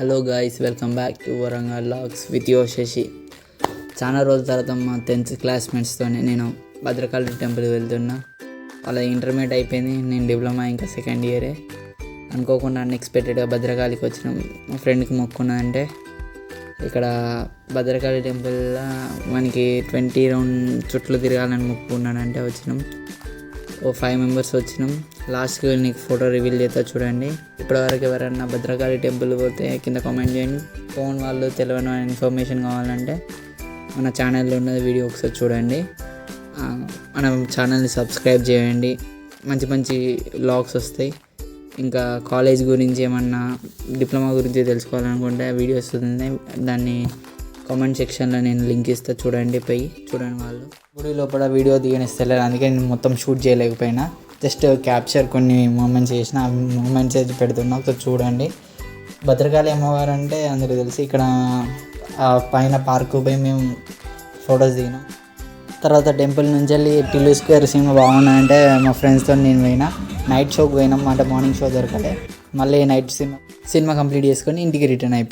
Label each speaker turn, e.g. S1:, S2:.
S1: Hello guys welcome back to Warangal vlogs with yo Shashi చాలా రోజుల తర్వాత మా టెన్త్ క్లాస్మేట్స్తోనే నేను భద్రకాళి టెంపుల్ వెళ్తున్నా. వాళ్ళ ఇంటర్మీడియట్ అయిపోయింది. నేను డిప్లొమా ఇంకా సెకండ్ ఇయరే అనుకోకుండా అన్ఎక్స్పెక్టెడ్గా భద్రకాళికి వచ్చినాం. మా ఫ్రెండ్కి మొక్కున్నా అంటే ఇక్కడ భద్రకాళి టెంపుల్లో మనకి ట్వంటీ రౌండ్ చుట్లు తిరగాలని మొక్కుకున్నానంటే వచ్చినాం. ఓ ఫైవ్ మెంబర్స్ వచ్చినాం. లాస్ట్కి నీకు ఫోటో రివీల్ చేస్తా చూడండి. ఇప్పటివరకు ఎవరైనా భద్రకాళి టెంపుల్ పోతే కింద కామెంట్ చేయండి. ఫోన్ వాళ్ళు తెలియని ఇన్ఫర్మేషన్ కావాలంటే మన ఛానల్లో ఉన్నది వీడియో ఒకసారి చూడండి. మన ఛానల్ని సబ్స్క్రైబ్ చేయండి. మంచి మంచి వ్లాగ్స్ వస్తాయి. ఇంకా కాలేజ్ గురించి ఏమన్నా డిప్లొమా గురించి తెలుసుకోవాలనుకుంటే వీడియోస్ ఉంది దాన్ని కామెంట్ సెక్షన్లో నేను లింక్ ఇస్తా చూడండి పోయి. చూడండి వాళ్ళు. గుడి లోపల వీడియో దిగనిస్తలేరు. అందుకే నేను మొత్తం షూట్ చేయలేకపోయినా. జస్ట్ క్యాప్చర్ కొన్ని మూమెంట్స్ చేసిన ఆ మూమెంట్స్ అయితే పెడుతున్నా. ఒకసారి చూడండి. భద్రకాళి అమ్మవారు అంటే అందరూ తెలిసి ఇక్కడ పైన పార్కు పోయి మేము ఫొటోస్ దిగినాం. తర్వాత టెంపుల్ నుంచి వెళ్ళి టిల్లు స్క్వేర్ సినిమా బాగున్నాయంటే మా ఫ్రెండ్స్తో నేను పోయినా. నైట్ షోకి పోయినాం. అంటే మార్నింగ్ షో దొరకలే. మళ్ళీ నైట్ సినిమా సినిమా కంప్లీట్ చేసుకొని ఇంటికి రిటర్న్ అయిపోయి